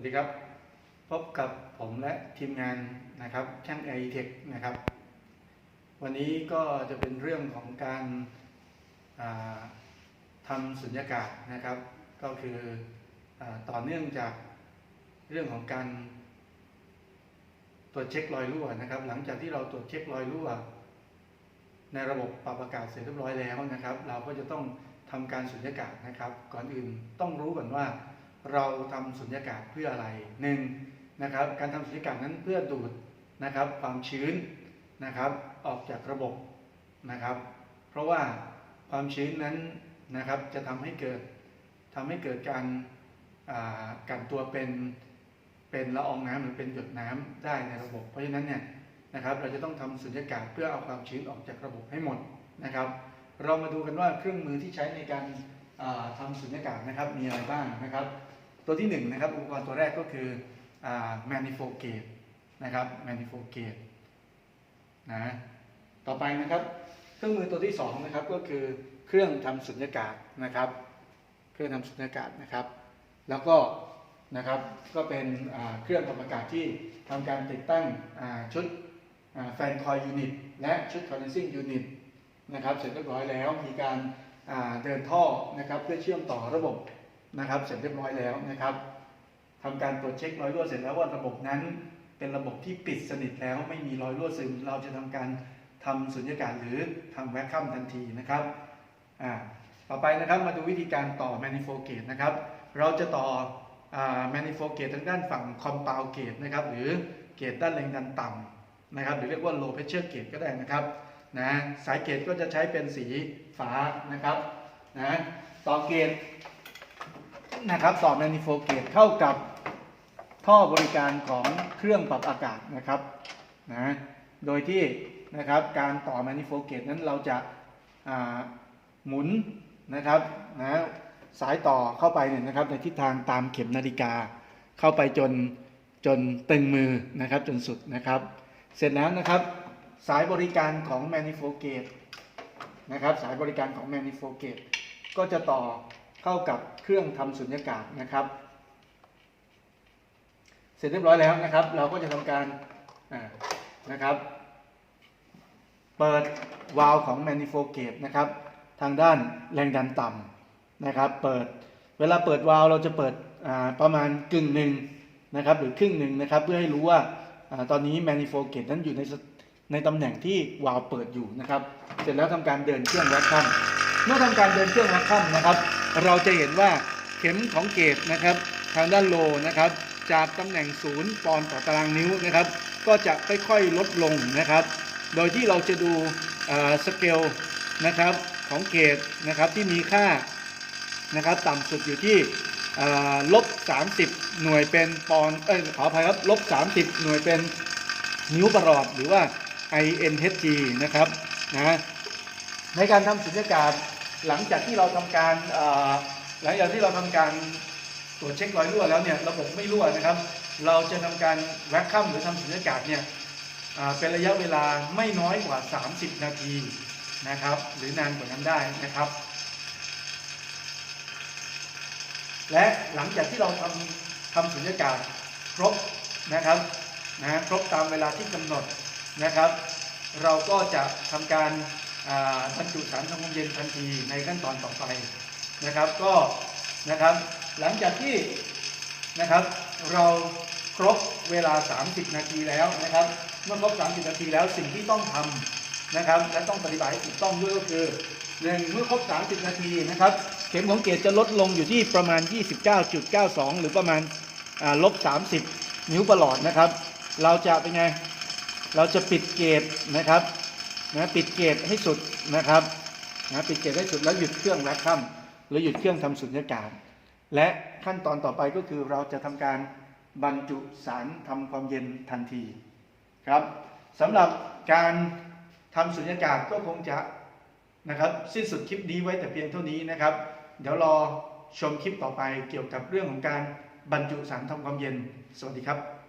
วัสดีครับ พบกับผมและทีมงานนะครับช่างไอเทคนะครับ วันนี้ก็จะเป็นเรื่องของการาทำสุญญากาศนะครับ ก็คืออต่อเนื่องจากเรื่องของการตรวจเช็ครอยรั่วนะครับ หลังจากที่เราตรวจเช็ครอยรั่ว ในระบบปรับอากาศเสร็จเรียบร้อยแล้วนะครับ เราก็จะต้องทำการสุญญากาศนะครับ ก่อนอื่นต้องรู้ก่อนว่า เราทำสุญญากาศเพื่ออะไรหนึ่งนะครับการทำสุญญากาศนั้นเพื่อดูดนะครับความชื้นนะครับออกจากระบบนะครับ เพราะว่าความชื้นนั้นนะครับจะทำให้เกิดทำให้เกิดการอ่ากันตัวเป็นเป็นละอองน้ำหรือเป็นหยดน้ำได้ในระบบ เพราะฉะนั้นเนี่ยนะครับเราจะต้องทำสุญญากาศเพื่อเอาความชื้นออกจากระบบให้หมดนะครับ เรามาดูกันว่าเครื่องมือที่ใช้ในการอ่าทำสุญญากาศนะครับมีอะไรบ้างนะครับ ตัวที่หนึ่งนะครับอุปกรณ์ตัวแรกก็คือ manifold gauge นะครับ manifold gauge นะต่อไปนะครับเครื่องมือตัวที่สองนะครับก็คือเครื่องทำสุญญากาศนะครับ เครื่องทำสุญญากาศนะครับ แล้วก็นะครับก็เป็นเครื่องปรับอากาศที่ทำการติดตั้งชุดแฟนคอยยูนิตและชุด condensing unit นะครับเสร็จเรียบร้อยแล้วมีการเดินท่อนะครับเพื่อเชื่อมต่อระบบ นะครับเสร็จเรียบร้อยแล้วนะครับทำการตรวจเช็ครอยรั่วเสร็จแล้วว่าระบบนั้นเป็นระบบที่ปิดสนิทแล้วไม่มีรอยรั่วซึม เราจะทำการทำสุญญากาศหรือทำแวคคัมทันทีนะครับอ่าต่อไปนะครับมาดูวิธีการต่อ manifold gate นะครับ เราจะต่ออ่า manifold gate ทางด้านฝั่ง compound gate นะครับ หรือเกจด้านแรงดันต่ำนะครับ หรือเรียกว่า low pressure gauge ก็ได้นะครับนะสายเกจก็จะใช้เป็นสีฟ้านะครับนะต่อเกจ นะครับต่อ manifold gauge เข้ากับท่อบริการของเครื่องปรับอากาศนะครับนะโดยที่นะครับการต่อ manifold gauge นั้นเราจะาหมุนนะครับนะสายต่อเข้าไปเนี่ยนะครับในทิศทางตามเข็มนาฬิกาเข้าไปจนจนตึงมือนะครับจนสุดนะครับ เสร็จแล้วนะครับสายบริการของ manifold gauge นะครับสายบริการของ manifold gauge ก็จะต่อ เข้ากับเครื่องทำสุญญากาศนะครับ เสร็จเรียบร้อยแล้วนะครับ เราก็จะทำการนะครับ เปิดวาล์วของ manifold gauge นะครับ ทางด้านแรงดันต่ำนะครับ เปิดเวลาเปิดวาล์วเราจะเปิดประมาณกึ่งหนึ่งนะครับ หรือครึ่งหนึ่งนะครับ เพื่อให้รู้ว่าอตอนนี้ manifold gauge นั้นอยู่ในในตำแหน่งที่วาล์วเปิดอยู่นะครับ เสร็จแล้วทำการเดินเครื่องแวคคัม เมื่อทำการเดินเครื่องแวคคัมนะครับ เราจะเห็นว่าเข็มของเกจนะครับ ทางด้านโลนะครับ จากตำแหน่งศูนย์ปอนด์ต่อตารางนิ้วนะครับ ก็จะค่อยๆลดลงนะครับ โดยที่เราจะดูสเกลนะครับของเกจนะครับที่มีค่านะครับต่ำสุดอยู่ที่อ่าลบ 30 หน่วยเป็นปอนด์เอ้ยขออภัยครับลบ 30 หน่วยเป็นนิ้วประหลอดหรือว่า INHG นะครับนะในการทำสุญญากาศ หลังจากที่เราทำการหลังจากที่เราทำการตรวจเช็ครอยรั่วแล้วเนี่ยระบบไม่รั่วนะครับ เราจะทำการแวคคัมหรือทำสุญญากาศเนี่ยเป็นระยะเวลาไม่น้อยกว่า 30 นาทีนะครับ หรือนานกว่านั้นได้นะครับ และหลังจากที่เราทำทำสุญญากาศครบนะครับนะครบตามเวลาที่กำหนดนะครับ เราก็จะทำการ บรรจุสารทำความเย็นทันทีในขั้นตอนต่อไปนะครับ ก็นะครับหลังจากที่นะครับเราครบเวลา 30 นาทีแล้วนะครับ เมื่อครบ 30 นาทีแล้วสิ่งที่ต้องทำนะครับ และต้องปฏิบัติถูกต้องด้วยก็คือหนึ่งเมื่อครบ 30 นาทีนะครับ เข็มของเกจจะลดลงอยู่ที่ประมาณ 29.92 หรือประมาณอ่าลบ 30 นิ้วประหลอดนะครับ เราจะเป็นไง เราจะปิดเกจนะครับ นะปิดเกจให้สุดนะครับนะปิดเกจให้สุดแล้วหยุดเครื่องแวคคัมหรือหยุดเครื่องทำสุญญากาศ และขั้นตอนต่อไปก็คือเราจะทำการบรรจุสารทำความเย็นทันทีครับสำหรับการทำสุญญากาศก็คงจะนะครับสิ้นสุดคลิปนี้ไว้แต่เพียงเท่านี้นะครับ เดี๋ยวรอชมคลิปต่อไปเกี่ยวกับเรื่องของการบรรจุสารทำความเย็น สวัสดีครับ